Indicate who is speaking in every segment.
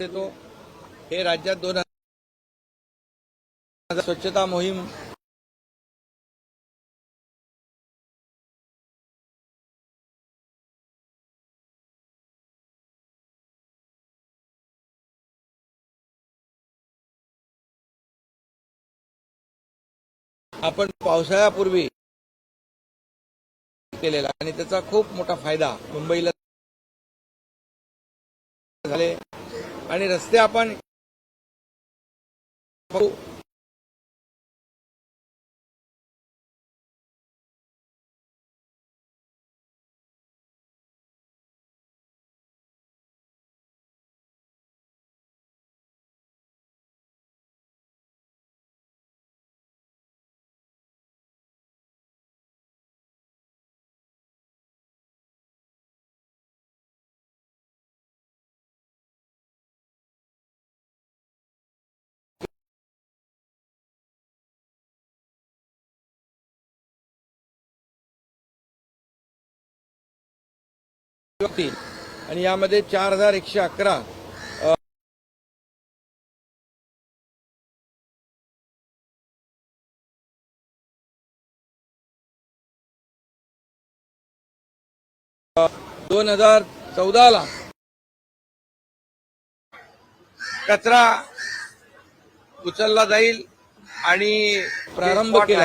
Speaker 1: देतो हे राज्यात दोन हजार स्वच्छता मोहीम आपण पावसाळ्यापूर्वी केलेला आणि त्याचा खूप मोठा फायदा मुंबईला झाले. आणि रस्ते आपण आणि यामध्ये चार हजार एकशे अकरा दोन हजार चौदाला कचरा उचलला जाईल आणि प्रारंभ केला.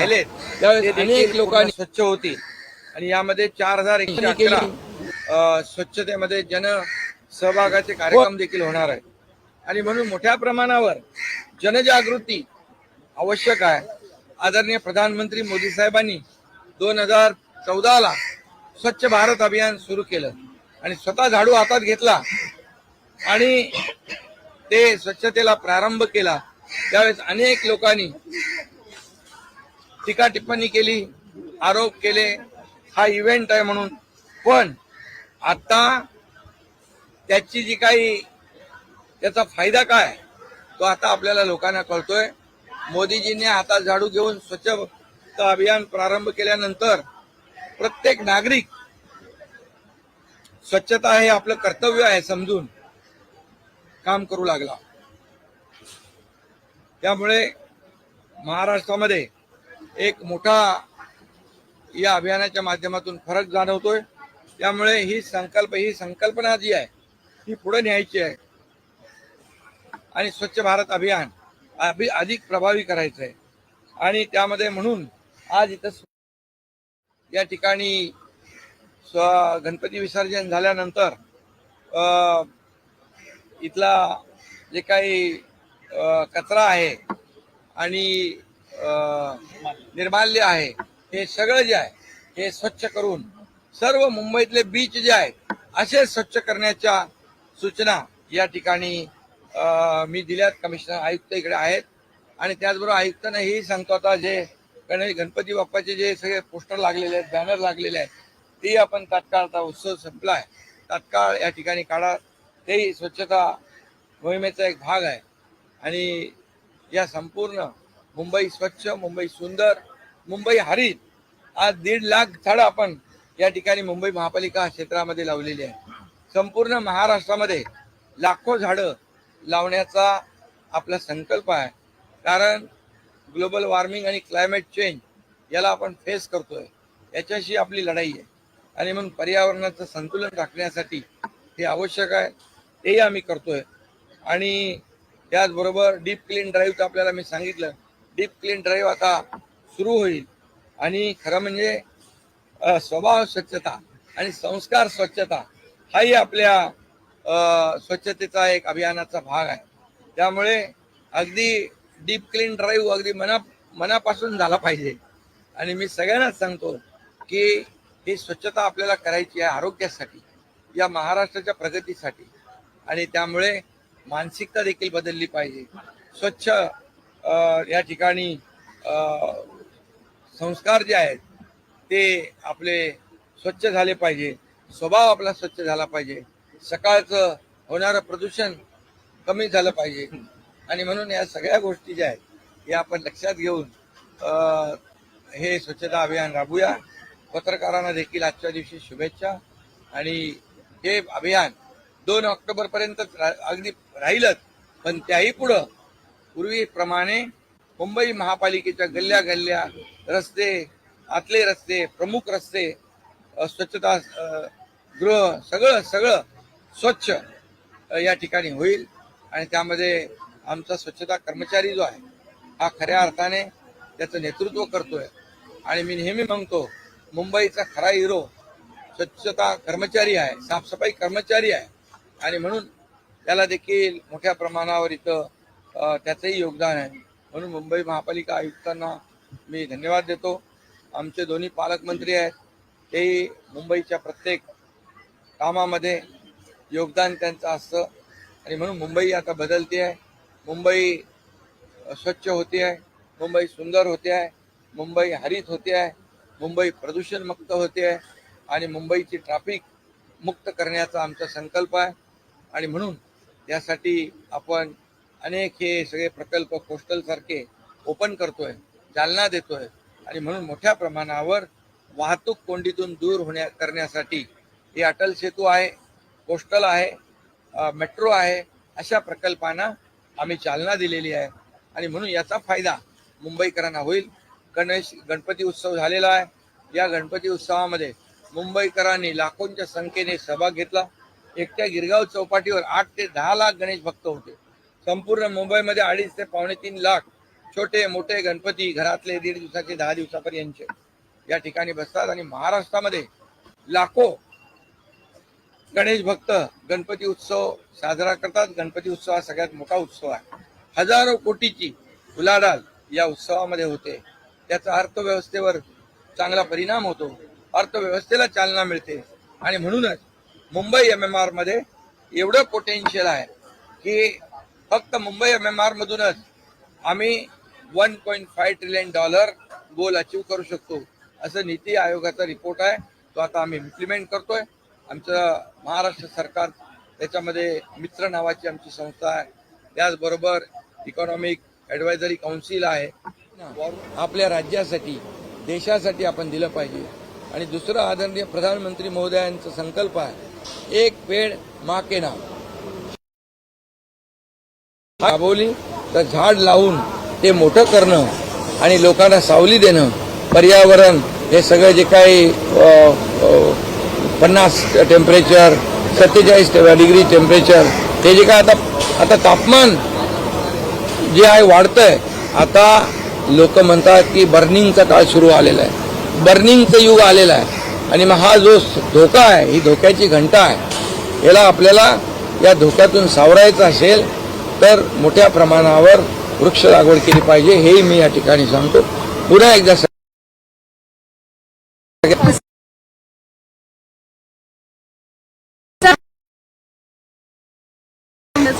Speaker 1: त्यावेळेस अनेक लोकांनी स्वच्छ होती आणि यामध्ये चार हजार एकशे स्वच्छतेमध्ये जन सहभागाचे कार्यक्रम देखील होणार आहे. आणि म्हणून मोठ्या प्रमाणावर जनजागृती आवश्यक आहे. आदरणीय प्रधानमंत्री मोदी साहेबांनी दोन हजार चौदाला स्वच्छ भारत अभियान सुरू केलं. आणि स्वतः झाडू हातात घेतला. आणि ते स्वच्छतेला प्रारंभ केला. त्यावेळेस अनेक लोकांनी टीका टिप्पणी केली आरोप केले. हा इव्हेंट आहे म्हणून. पण आता त्याची जी काही त्याचा फायदा काय तो आता आपल्याला लोकांना कळतोय. मोदीजींनी हातात झाडू घेऊन स्वच्छ अभियान प्रारंभ केल्यानंतर प्रत्येक नागरिक स्वच्छता हे आपलं कर्तव्य आहे समजून काम करू लागला. त्यामुळे महाराष्ट्रामध्ये एक मोठा या अभियानाच्या माध्यमातून फरक जाणवतोय. त्यामुळे ही संकल्प ही संकल्पना जी आहे ही पुढे न्यायची आहे. आणि स्वच्छ भारत अभियान अभि अधिक प्रभावी करायचं आहे. आणि त्यामध्ये म्हणून आज इथं या ठिकाणी स्व गणपती विसर्जन झाल्यानंतर इथला जे काही कचरा आहे आणि निर्माल्य आहे हे सगळं जे आहे हे स्वच्छ करून सर्व मुंबईतले बीच जे आहेत असे स्वच्छ करण्याच्या सूचना या ठिकाणी मी दिल्यात. कमिशनर आयुक्त इकडे आहेत. आणि त्याचबरोबर आयुक्तांना हेही सांगतो आता जे गणपती बाप्पाचे जे सगळे पोस्टर लागलेले आहेत बॅनर लागलेले आहेत ते आपण तात्काळ आता उत्सव संपला आहे तात्काळ या ठिकाणी काढा. तेही स्वच्छता मोहिमेचा एक भाग आहे. आणि या संपूर्ण मुंबई स्वच्छ मुंबई सुंदर मुंबई हरित आज दीड लाख झाडं आपण या ठिकाणी मुंबई महापालिका क्षेत्रामध्ये लावलेली आहे. संपूर्ण महाराष्ट्रामध्ये लाखो झाडं लावण्याचा आपला संकल्प आहे. कारण ग्लोबल वॉर्मिंग आणि क्लायमेट चेंज याला आपण फेस करतोय. याच्याशी आपली लढाई आहे. आणि म्हणून पर्यावरणाचं संतुलन राखण्यासाठी हे आवश्यक आहे. तेही आम्ही करतोय. आणि त्याचबरोबर डीप क्लीन ड्राईव्हचं आपल्याला मी सांगितलं. डीप क्लीन ड्राईव्ह आता सुरू होईल. आणि खरं म्हणजे स्वभाव स्वच्छता आणि संस्कार स्वच्छता हाही आपल्या स्वच्छतेचा एक अभियानाचा भाग आहे. त्यामुळे अगदी डीप क्लीन ड्राईव्ह अगदी मना मनापासून झाला पाहिजे. आणि मी सगळ्यांनाच सांगतो की ही स्वच्छता आपल्याला करायची आहे आरोग्यासाठी या महाराष्ट्राच्या प्रगतीसाठी. आणि त्यामुळे मानसिकता देखील बदलली पाहिजे. स्वच्छ या ठिकाणी संस्कार जे आहेत ते आपले स्वच्छ झाले पाहिजे. स्वभाव आपला स्वच्छ झाला पाहिजे. सकाळचं होणारं प्रदूषण कमी झालं पाहिजे. आणि म्हणून या सगळ्या गोष्टी ज्या आहेत या आपण लक्षात घेऊन हे स्वच्छता अभियान राबूया. पत्रकारांना देखील आजच्या दिवशी शुभेच्छा. आणि हे अभियान दोन ऑक्टोबर पर्यंत अगदी राहीलच. पण त्याही पुढं पूर्वीप्रमाणे मुंबई महापालिकेच्या गल्ल्या गल्ल्या रस्ते आतले रस्ते प्रमुख रस्ते स्वच्छता गृह सगळं सगळं स्वच्छ या ठिकाणी होईल. आणि त्यामध्ये आमचा स्वच्छता कर्मचारी जो आहे हा खऱ्या अर्थाने त्याचं नेतृत्व करतोय. आणि मी नेहमी म्हणतो मुंबईचा खरा हिरो स्वच्छता कर्मचारी आहे साफसफाई कर्मचारी आहे. आणि म्हणून त्याला देखील मोठ्या प्रमाणावर इथं त्याचंही योगदान आहे. म्हणून मुंबई महापालिका आयुक्तांना मी धन्यवाद देतो. आमचे दोन्ही पालकमंत्री आहेत. तेही मुंबईच्या प्रत्येक कामामध्ये योगदान त्यांचं असतं. आणि म्हणून मुंबई आता बदलते आहे. मुंबई स्वच्छ होते आहे. मुंबई सुंदर होते आहे. मुंबई हरित होते आहे. मुंबई प्रदूषण मुक्त होते आहे. आणि मुंबईची ट्रॅफिक मुक्त करण्याचा आमचा संकल्प आहे. आणि म्हणून यासाठी आपण अनेक हे सगळे प्रकल्प कोस्टलसारखे ओपन ओपन करतोय. चालना देतोय. आणि म्हणून मोठ्या प्रमाणावर वाहतूक कोंडीतून दूर होण्या करण्यासाठी हे अटल सेतू आहे कोस्टल आहे मेट्रो आहे अशा प्रकल्पांना आम्ही चालना दिलेली आहे. आणि म्हणून याचा फायदा मुंबईकरांना होईल. गणेश गणपती उत्सव झालेला आहे. या गणपती उत्सवामध्ये मुंबईकरांनी लाखोंच्या संख्येने सहभाग घेतला. एकट्या गिरगाव चौपाटीवर आठ ते दहा लाख गणेश भक्त होते. संपूर्ण मुंबईमध्ये अडीच ते पावणे तीन लाख छोटे मोठे गणपती घरातले दीड दिवसाचे दहा दिवसापर्यंतचे. या ठिकाणी बसतात आणि महाराष्ट्रामध्ये लाखो गणेश भक्त गणपती उत्सव साजरा करतात. गणपती उत्सव हा सगळ्यात मोठा उत्सव आहे. हजारो कोटीची उलाढाल या उत्सवामध्ये होते. त्याचा अर्थव्यवस्थेवर चांगला परिणाम होतो. अर्थव्यवस्थेला चालना मिळते. आणि म्हणूनच मुंबई एम एम आरमध्ये एवढं पोटेन्शियल आहे की फक्त मुंबई एम एम आर मधूनच आम्ही one point five trillion dollar goal achieve करू शकतो. असं नीती आयोगाचा रिपोर्ट आहे. तो आता आम्ही इम्प्लिमेंट करतोय. आमचं महाराष्ट्र सरकार त्याच्यामध्ये मित्र नावाची आमची संस्था आहे. त्याचबरोबर इकॉनॉमिक ॲडवायझरी काउन्सिल आहे. आपल्या राज्यासाठी देशासाठी आपण दिलं पाहिजे. आणि दुसरं आदरणीय प्रधानमंत्री महोदयांचा संकल्प आहे. एक पेड मा के नाम. राबवली तर झाड लावून ते मोठं करणं आणि लोकांना सावली देणं पर्यावरण हे सगळं जे काही पन्नास टेम्परेचर सत्तेचाळीस डिग्री टेम्परेचर हे जे काय आता आता तापमान जे आहे वाढतंय. आता लोक म्हणतात की बर्निंगचा काळ सुरू आलेला आहे. बर्निंगचं युग आलेलं आहे. आणि मग हा जो धोका आहे ही धोक्याची घंटा आहे. याला आपल्याला या धोक्यातून सावरायचं असेल तर मोठ्या प्रमाणावर वृक्ष लागवड केली पाहिजे हेही मी या ठिकाणी सांगतो. पुन्हा एकदा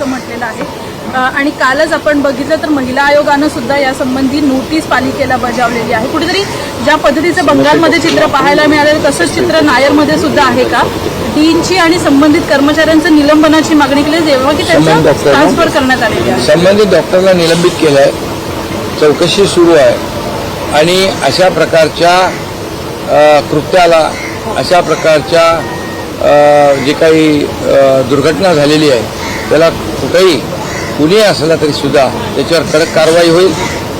Speaker 2: म्हटलेलं आहे. आणि कालच आपण बघितलं तर महिला आयोगानं सुद्धा या संबंधी नोटीस पालिकेला बजावलेली आहे. कुठेतरी ज्या पद्धतीचं बंगालमध्ये चित्र पाहायला मिळालं तसंच चित्र नायरमध्ये सुद्धा आहे का? डीनची आणि संबंधित कर्मचाऱ्यांचं निलंबनाची मागणी केली. जेव्हा की त्यांचं
Speaker 1: संबंध असताना?
Speaker 2: ट्रान्सफर करण्यात आलेली आहे.
Speaker 1: संबंधित डॉक्टरला निलंबित केलं आहे चौकशी सुरू आहे. आणि अशा प्रकारच्या अ, कृत्याला अशा प्रकारच्या अ, जे काही अ, दुर्घटना झालेली आहे त्याला कुठेही कुणी असला तरी सुद्धा त्याच्यावर कडक कारवाई होईल.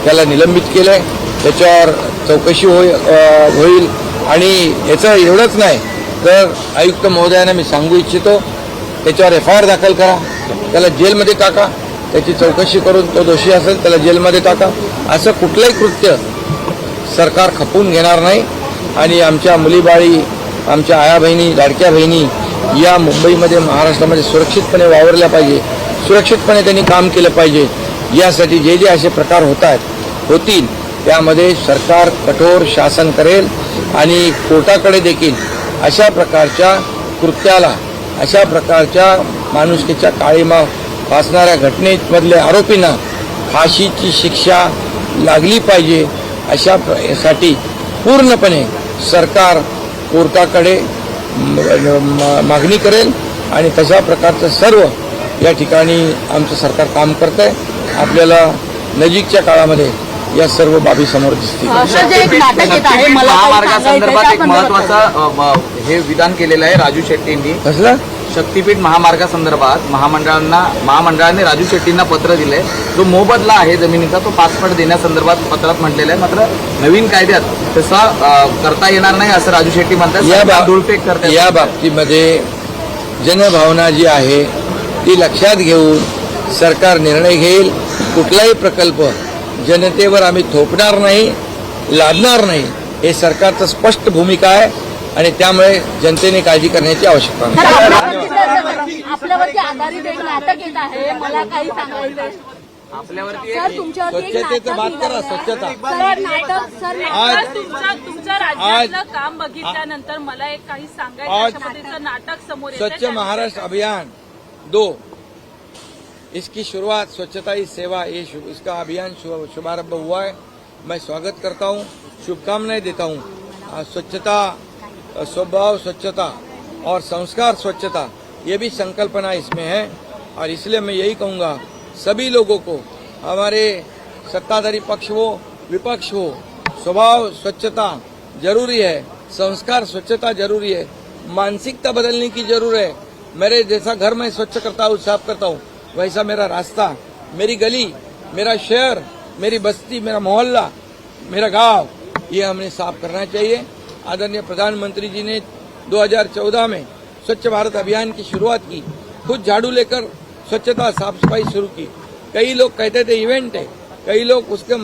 Speaker 1: त्याला निलंबित केलं आहे त्याच्यावर चौकशी होई अ, होईल. आणि याचं एवढंच नाही तर आयुक्त महोदयांना मी सांगू इच्छितो त्याच्यावर एफ आय आर दाखल करा. त्याला जेलमध्ये टाका. त्याची चौकशी करून तो दोषी असेल त्याला जेलमध्ये टाका. असं कुठलंही कृत्य सरकार खपून घेणार नाही. आणि आमच्या मुलीबाळी आमच्या आया बहिणी लाडक्या बहिणी या मुंबईमध्ये महाराष्ट्रामध्ये सुरक्षितपणे वावरल्या पाहिजे. सुरक्षितपणे त्यांनी काम केलं पाहिजे. यासाठी जे जे असे प्रकार होत आहेत होतील त्यामध्ये सरकार कठोर शासन करेल आणि कोर्टाकडे देखील अशा प्रकारच्या कृत्याला अशा प्रकारच्या माणुसकीच्या काळीमा वाचणाऱ्या घटनेमधल्या आरोपींना फाशीची शिक्षा लागली पाहिजे अशा साठी पूर्णपणे सरकार कोर्टाकडे मागणी करेल आणि तशा प्रकारचं सर्व या ठिकाणी आमचं सरकार काम करत आहे आपल्याला नजीकच्या काळामध्ये या सर्व बाबी समोर दिसतील.
Speaker 3: महामार्गासंदर्भात एक. महत्वाचं हे विधान केलेलं आहे राजू शेट्टींनी.
Speaker 1: कसलं?
Speaker 3: शक्तीपीठ महामार्गासंदर्भात महामंडळांना महामंडळाने राजू शेट्टींना पत्र दिले जो मोबदला आहे जमिनीचा तो पाचपट देण्यासंदर्भात पत्रात म्हटलेलं आहे. मात्र नवीन कायद्यात तसा करता येणार नाही असं राजू शेट्टी म्हणतात.
Speaker 1: बा-
Speaker 3: धुळफेक करतात
Speaker 1: या बाबतीमध्ये जनभावना जी आहे ती लक्षात घेऊन सरकार निर्णय घेईल. कुठलाही प्रकल्प जनतेवर आम्ही थोपणार नाही लादणार नाही. हे सरकारचं स्पष्ट भूमिका आहे आणि त्यामुळे जनतेने काळजी करण्याची आवश्यकता नाही स्वच्छतेचं बात करा. स्वच्छता.
Speaker 4: सर नाटक सर
Speaker 1: आज
Speaker 2: आज तुमच्या तुमच्या राज्यातलं काम बघितल्यानंतर मला एक काही सांगायचं नाटक समोर
Speaker 1: स्वच्छ महाराष्ट्र अभियान दो इसकी शुरुआत स्वच्छता ही सेवा ये इसका अभियान शुभारंभ हुआ है। मैं स्वागत करता हूँ, शुभकामनाएँ देता हूँ। स्वच्छता स्वभाव स्वच्छता और संस्कार स्वच्छता, ये भी संकल्पना इसमें है। और इसलिए मैं यही कहूँगा, सभी लोगों को, हमारे सत्ताधारी पक्ष हो, विपक्ष हो, स्वभाव स्वच्छता ज़रूरी है, संस्कार स्वच्छता ज़रूरी है। मानसिकता बदलने की ज़रूरत है। मेरे जैसा घर में स्वच्छ करता हूँ, साफ़ करता हूँ। वैसा मेरा रास्ता, मेरी गली, मेरा शहर, मेरी बस्ती, मेरा मोहल्ला, मेरा गाँव, ये हमें साफ़ करना चाहिए। आदरणीय प्रधानमंत्री जी ने 2014 में स्वच्छ भारत अभियान की शुरुआत की, खुद झाड़ू लेकर स्वच्छता साफ़ सफ़ाई शुरू की। कई लोग कहते थे, इवेंट है। कई लोग उसके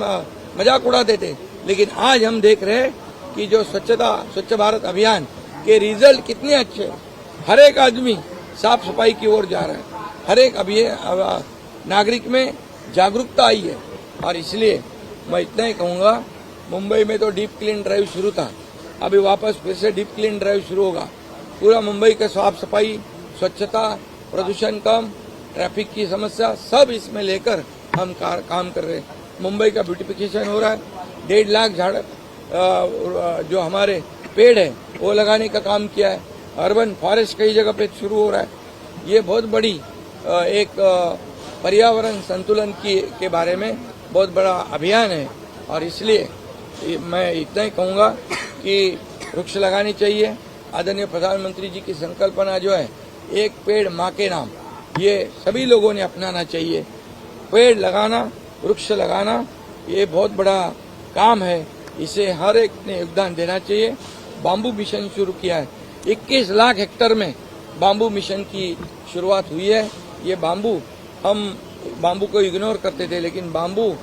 Speaker 1: मज़ाक उड़ाते थे। लेकिन आज हम देख रहे हैं कि जो स्वच्छता, स्वच्छ भारत अभियान के रिज़ल्ट कितने अच्छे हर एक आदमी साफ़ सफ़ाई की ओर जा रहा है। हर एक अभी अ, नागरिक में जागरूकता आई है। और इसलिए मैं इतना ही कहूँगा मुंबई में तो डीप क्लीन ड्राइव शुरू था। अभी वापस फिर से डीप क्लीन ड्राइव शुरू होगा। पूरा मुंबई का साफ़ सफ़ाई स्वच्छता प्रदूषण कम ट्रैफ़िक की समस्या सब इसमें लेकर हम कार, काम कर रहे हैं। मुंबई का ब्यूटिफिकेशन हो रहा है। डेढ़ लाख झाड़ जो हमारे पेड़ है वो लगाने का काम किया है। अर्बन फॉरेस्ट कई जगह पे शुरू हो रहा है। ये बहुत बड़ी एक पर्यावरण संतुलन की, के बारे में बहुत बड़ा अभियान है। और इसलिए मैं इतना ही कहूँगा कि वृक्ष लगाने चाहिए। आदरणीय प्रधानमंत्री जी की संकल्पना जो है, एक पेड़ माँ के नाम, ये सभी लोगों ने अपनाना चाहिए। पेड़ लगाना, वृक्ष लगाना, ये बहुत बड़ा काम है। इसे हर एक ने योगदान देना चाहिए। बाम्बू मिशन शुरू किया है। 21 लाख हेक्टर में बाम्बू मिशन की शुरुआत हुई है। ये बाम्बू हम बाम्बू को इग्नोर करते थे, लेकिन बाम्बू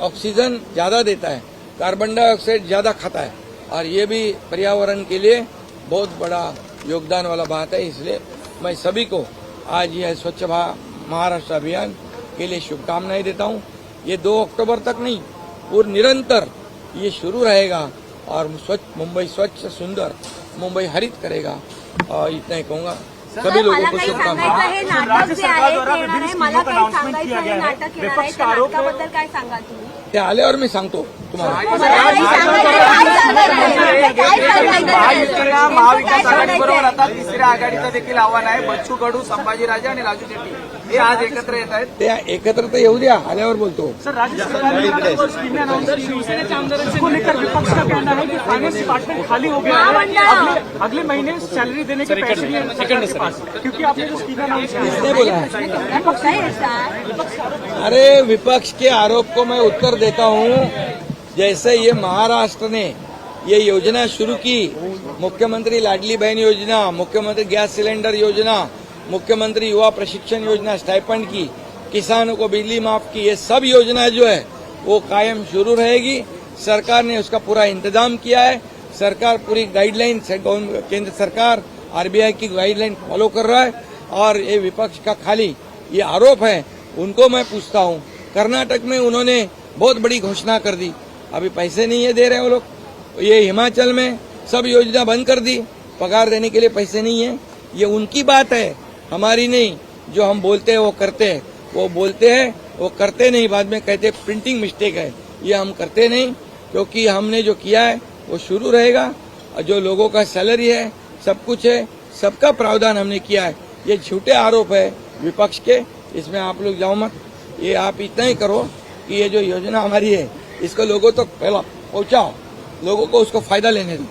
Speaker 1: ऑक्सीजन ज़्यादा देता है कार्बन डाइऑक्साइड ज़्यादा खाता है। और ये भी पर्यावरण के लिए बहुत बड़ा योगदान वाला बात है, इसलिए मैं सभी को आज यह स्वच्छ महाराष्ट्र अभियान के लिए शुभकामनाएँ देता हूँ। ये दो अक्टूबर तक नहीं और निरंतर ये शुरू रहेगा और स्वच्छ, मुंबई स्वच्छ, सुंदर मुंबई हरित करेगा। और इतना ही कहूँगा। सभी लोगों को
Speaker 4: काही
Speaker 1: शुभकामनाएं
Speaker 4: सांगायचं हे नाटक जे आहे ते येणार आहे मला काही सांगायचं हे नाटक येणार आहे त्या नाटकाबद्दल काय सांगाल तुम्ही?
Speaker 1: ते आल्यावर मी सांगतो तुम्हाला?
Speaker 5: महायुतीला महाविकास
Speaker 4: काय
Speaker 5: आघाडीबरोबर
Speaker 4: सांगायचं
Speaker 5: आता? तिसऱ्या आघाडीचं देखील आव्हान आहे बच्चू कडू संभाजीराजे आणि राजू शेट्टी. आज एकत्र येत आहेत.
Speaker 1: ते एकत्र तर येऊ द्या आल्यावर बोलतो.
Speaker 6: सर राज्य लेकर विपक्ष का कहना है कि फाइनेंस डिपार्टमेंट खाली हो गया है अगले अगले महीने सैलरी देने के पैसे नहीं है सरकार के पास क्योंकि आपने जो स्कीमें अनाउंस
Speaker 1: बोला. है? अरे विपक्ष के आरोप को मैं उत्तर देता हूँ। जैसे ये महाराष्ट्र ने ये योजना शुरू की मुख्यमंत्री लाडली बहन योजना मुख्यमंत्री गैस सिलेंडर योजना मुख्यमंत्री युवा प्रशिक्षण योजना स्टाइपेंड की, किसानों को बिजली माफ़ की, ये सब योजना जो है, वो कायम शुरू रहेगी। सरकार ने उसका पूरा इंतज़ाम किया है। सरकार पूरी गाइडलाइन केंद्र सरकार आरबीआई की गाइडलाइन फॉलो कर रहा है। और ये विपक्ष का खाली ये आरोप है, उनको मैं पूछता हूँ। कर्नाटक में उन्होंने बहुत बड़ी घोषणा कर दी। अभी पैसे नहीं है दे रहे वो लोग। ये हिमाचल में सब योजना बंद कर दी। पगार देने के लिए पैसे नहीं है। ये उनकी बात है। हमारी नहीं जो हम बोलते हैं वो करते हैं वो बोलते हैं वो करते नहीं बाद में कहते प्रिंटिंग मिस्टेक है ये हम करते नहीं क्योंकि हमने जो किया है वो शुरू रहेगा और जो लोगों का सैलरी है सब कुछ है सबका प्रावधान हमने किया है ये झूठे आरोप है विपक्ष के इसमें आप लोग जाओ मत ये आप इतना ही करो कि ये जो योजना हमारी है इसको लोगों तक तो पहला पहुंचाओ लोगों को उसको फ़ायदा लेने दो